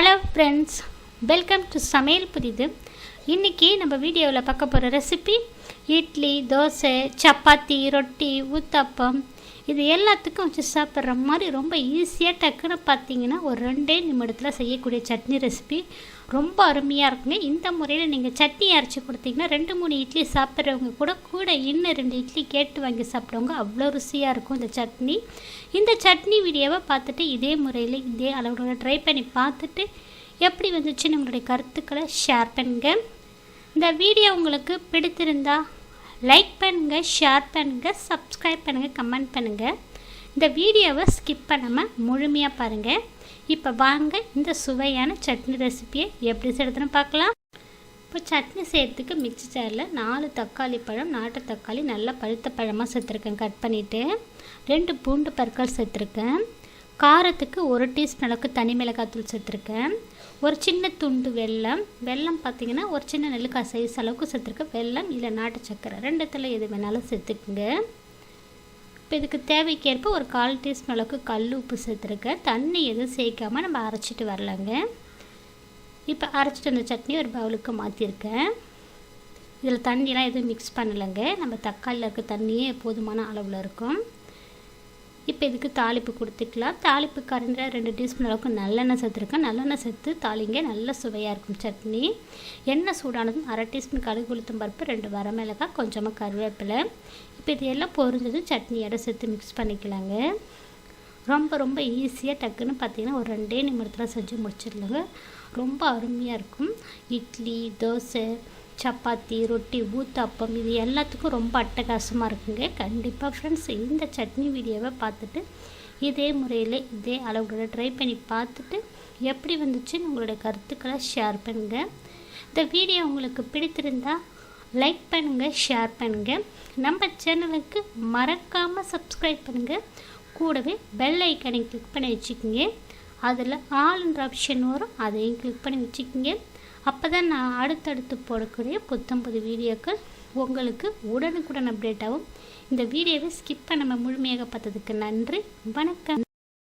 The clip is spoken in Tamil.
ஹலோ ஃப்ரெண்ட்ஸ் வெல்கம் டு சமையல் புரிது இன்றைக்கி நம்ம வீடியோவில் பார்க்க போகிற ரெசிபி இட்லி தோசை சப்பாத்தி ரொட்டி ஊத்தப்பம் இது எல்லாத்துக்கும் வச்சு சாப்பிட்ற மாதிரி ரொம்ப ஈஸியாக டக்குன்னு பார்த்தீங்கன்னா ஒரு ரெண்டே நிமிடத்தில் செய்யக்கூடிய சட்னி ரெசிபி ரொம்ப அருமையாக இருக்குங்க. இந்த முறையில் நீங்கள் சட்னி அரைச்சி கொடுத்தீங்கன்னா ரெண்டு மூணு இட்லி சாப்பிட்றவங்க கூட கூட இன்னும் ரெண்டு இட்லி கேட்டு வாங்கி சாப்பிட்றவங்க அவ்வளோ ருசியாக இருக்கும் இந்த சட்னி. இந்த சட்னி வீடியோவை பார்த்துட்டு இதே முறையில் இதே அளவோட ட்ரை பண்ணி பார்த்துட்டு எப்படி வந்துச்சுன்னு உங்களுடைய கருத்துக்களை ஷேர் பண்ணுங்கள் இந்த வீடியோ உங்களுக்கு பிடித்திருந்தா லைக் பண்ணுங்கள் ஷேர் பண்ணுங்கள் சப்ஸ்கிரைப் பண்ணுங்கள் கமெண்ட் பண்ணுங்கள் இந்த வீடியோவை ஸ்கிப் பண்ணாமல் முழுமையாக பாருங்கள் இப்போ வாங்க இந்த சுவையான சட்னி ரெசிபியை எப்படி செய்யறதுன்னு பார்க்கலாம். இப்போ சட்னி செய்கிறதுக்கு மிக்சி ஜாரில் நாலு தக்காளி பழம் நாட்டு தக்காளி நல்லா பழுத்த பழமாக சேர்த்துருக்கேன். கட் பண்ணிவிட்டு ரெண்டு பூண்டு பற்கள் சேர்த்துருக்கேன். காரத்துக்கு ஒரு டீஸ்பூன் அளவுக்கு தனி மிளகாத்தூள் சேர்த்துருக்கேன். ஒரு சின்ன துண்டு வெல்லம். வெல்லம் பார்த்திங்கன்னா ஒரு சின்ன நெல்லுக்காய் சைஸ் அளவுக்கு சேர்த்துருக்கேன். வெல்லம் இல்லை நாட்டு சக்கரை. ரெண்டுத்தில் எது வேணாலும் சேர்த்துக்குங்க. இப்போ இதுக்கு தேவைக்கேற்ப ஒரு கால் டீஸ்பூன் அளவுக்கு கல் உப்பு சேர்த்துருக்கேன். தண்ணி எதுவும் சேர்க்காமல் நம்ம அரைச்சிட்டு வரலாங்க. இப்போ அரைச்சிட்டு அந்த சட்னி ஒரு பவுலுக்கு மாற்றிருக்கேன் இதில் தண்ணியெலாம் எதுவும் மிக்ஸ் பண்ணலைங்க. நம்ம தக்காளியில் இருக்க தண்ணியே போதுமான அளவில் இருக்கும். இப்போ இதுக்கு தாளிப்பு கொடுத்துக்கலாம். தாளிப்பு கரைஞ்ச ரெண்டு டீஸ்பூன் அளவுக்கு நல்லெண்ணெய் சேர்த்துருக்கேன். நல்லெண்ணெய் சேர்த்து தாளிங்க. நல்ல சுவையாக இருக்கும் சட்னி. எண்ணெய் சூடானதும் அரை டீஸ்பூன் கடுகு உளுத்தம் பருப்பு ரெண்டு வரமிளகாய் கொஞ்சமாக கருவேப்பிலை. இப்போ இது எல்லாம் பொரிஞ்சதும் சட்னியோட சேர்த்து மிக்ஸ் பண்ணிக்கலாங்க. ரொம்ப ரொம்ப ஈஸியாக டக்குன்னு பார்த்தீங்கன்னா ஒரு ரெண்டே நிமிடத்தில் செஞ்சு முடிச்சிடலாங்க. ரொம்ப அருமையாக இருக்கும். இட்லி தோசை சப்பாத்தி ரொட்டி ஊத்தாப்பம் இது எல்லாத்துக்கும் ரொம்ப அட்டகாசமாக இருக்குங்க. கண்டிப்பாக ஃப்ரெண்ட்ஸ் இந்த சட்னி வீடியோவை பார்த்துட்டு இதே முறையில் இதே அளவுகளை ட்ரை பண்ணி பார்த்துட்டு எப்படி வந்துச்சுன்னு உங்களுடைய கருத்துக்களை ஷேர் பண்ணுங்கள் இந்த வீடியோ உங்களுக்கு பிடித்திருந்தால் லைக் பண்ணுங்கள் ஷேர் பண்ணுங்கள் நம்ம சேனலுக்கு மறக்காமல் சப்ஸ்கிரைப் பண்ணுங்கள் கூடவே பெல் ஐக்கனை கிளிக் பண்ணி வச்சுக்கோங்க. அதில் ஆளுன்ற ஆப்ஷன் வரும் அதையும் கிளிக் பண்ணி வச்சுக்கோங்க. அப்போ தான் நான் அடுத்தடுத்து போடக்கூடிய புத்தம் புது வீடியோக்கள் உங்களுக்கு உடனுக்குடன் அப்டேட் ஆகும். இந்த வீடியோவை ஸ்கிப் பண்ணாமல் முழுமையாக பார்த்ததுக்கு நன்றி. வணக்கம்.